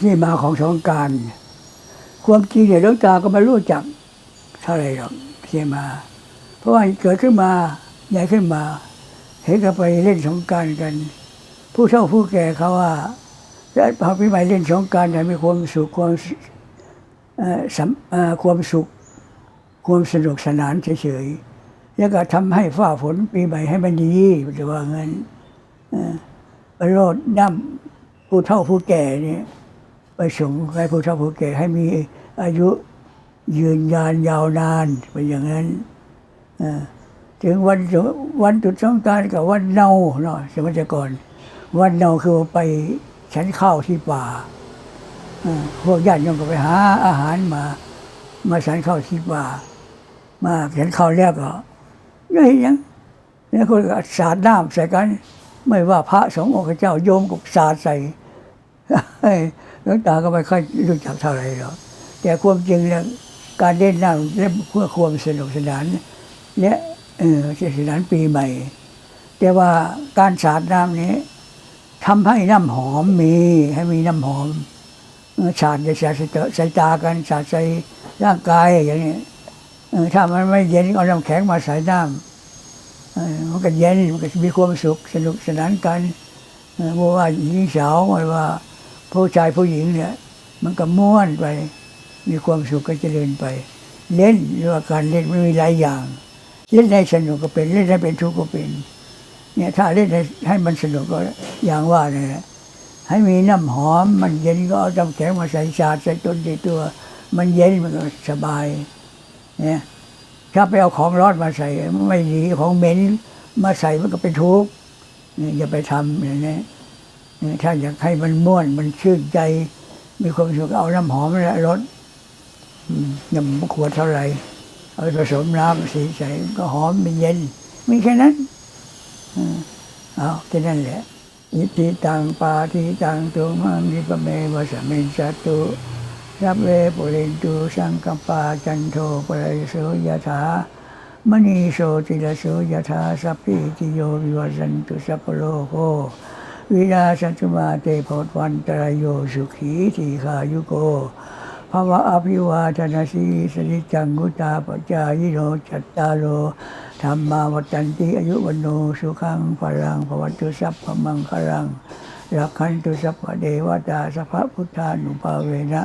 ที่มาของสงการ ความจริงเนี่ยหลวงตาก็ไม่รู้จักเท่าไรหรอกที่มา เพราะว่าเกิดขึ้นมาใหญ่ขึ้นมา เห็นเขาไปเล่นสงการกัน ผู้เฒ่าผู้แก่เขาว่าแล้วพอปีใหม่เล่นสงการแต่มีความสุขความเออสำเอ่อความสุข ความสนุกสนานเฉยๆแล้วก็ทำให้ฝ้าฝนปีใหม่ให้มันดีจะว่างั้นเอ่อไปโรดน้ำผู้เฒ่าผู้แก่เนี่ย ไปส่งให้ผู้เฒ่าผู้แก่ให้มีอายุยืนยานยาวนานเป็นอย่างนั้นถึงวันวันจุดสงการกับวันเนาเนาะสมัยก่อน วันเนาคือไปฉันข้าวที่ป่าพวกญาติโยมก็ไปหาอาหารมา มาฉันข้าวที่ป่า มาฉันข้าวแล้วก็ยังเห็นยังเนี่ยคนก็สาดน้ำใส่กัน ไม่ว่าพระสงฆ์องค์เจ้าโยมก็สาดใส่ หลวงตาก็ไม่ค่อยรู้จักเท่าไหร่หรอกแต่ความจริงแล้วการเล่นน้ำเล่นเพื่อความสนุกสนานเนี่ยเออสนุกสนานปีใหม่ แต่ว่าการสาดน้ำนี้ทำให้น้ำหอมมีให้มีน้ำหอมสาดจะสาดใส่ตากันสาดใส่ร่างกายอย่างนี้ถ้ามันไม่เย็นเอาน้ำแข็งมาใส่น้ำมันก็เย็นมันก็มีความสุขสนุกสนานกันเออไม่ว่าหญิงสาวไม่ว่า ผู้ชายผู้หญิงเนี่ย มันก็ม้วนไป มีความสุขก็เจริญไป เล่นหรือว่าการเล่นมันมีหลายอย่าง เล่นให้สนุกก็เป็นเล่นให้เป็นทุกข์ก็เป็นเนี่ยถ้าเล่นให้ให้มันสนุกก็อย่างว่าเนี่ยให้มีน้ำหอม มันเย็นก็เอาน้ำแข็งมาใส่ชาใส่ต้นใส่ตัว มันเย็นมันก็สบายเนี่ยถ้าไปเอาของร้อนมาใส่ไม่ดีของเหม็นมาใส่มันก็เป็นทุกข์เนี่ยอย่าไปทำอย่างนี้ ถ้าอยากให้มันม่วนมันชื่นใจ มีความสุขเอาน้ำหอมและรสน้ำขวดเท่าไหร่เอาผสมน้ำสีใสก็หอมมันเย็นมีแค่นั้นอืมเอาแค่นั้นแหละอิติตังปาทิตังตุมังนิปเมวสเมจจตุสัพเวปุเรนตุสังกปาจันโทปะไรโสยถามณีโสติลโสยถาสัพพิติโยวิวัสันตุสัพพโลกโค วินาศตุมาเตโพธวันตรายโยสุขีทีขายุโกภาวะอภิวาทนาสีสนิจังกุตาปจายโนจัตตาโลธรรมาวัตันติอายุวันโนสุขังพลังภวัตุสัพพมังคลังรักขันตุสัพพเดวตาสัพพุทธานุภาเวนะ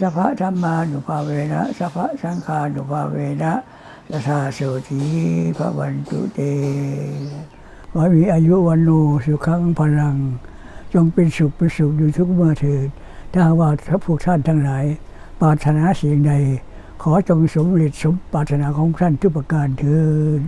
สัพธรรมานุภาเวนะสัพสังฆานุภาเวนะสทธาโสธีพระวันตุเต ขอให้มีอายุวันโนสุขังพลัง จงเป็นสุขเป็นสุขอยู่ทุกเมื่อเถิดถ้าว่าพระผู้ท่านทั้งหลาย ปรารถนาสิ่งใด ขอจงสมฤทธิ์สมปรารถนาของท่านทุกประการเถิด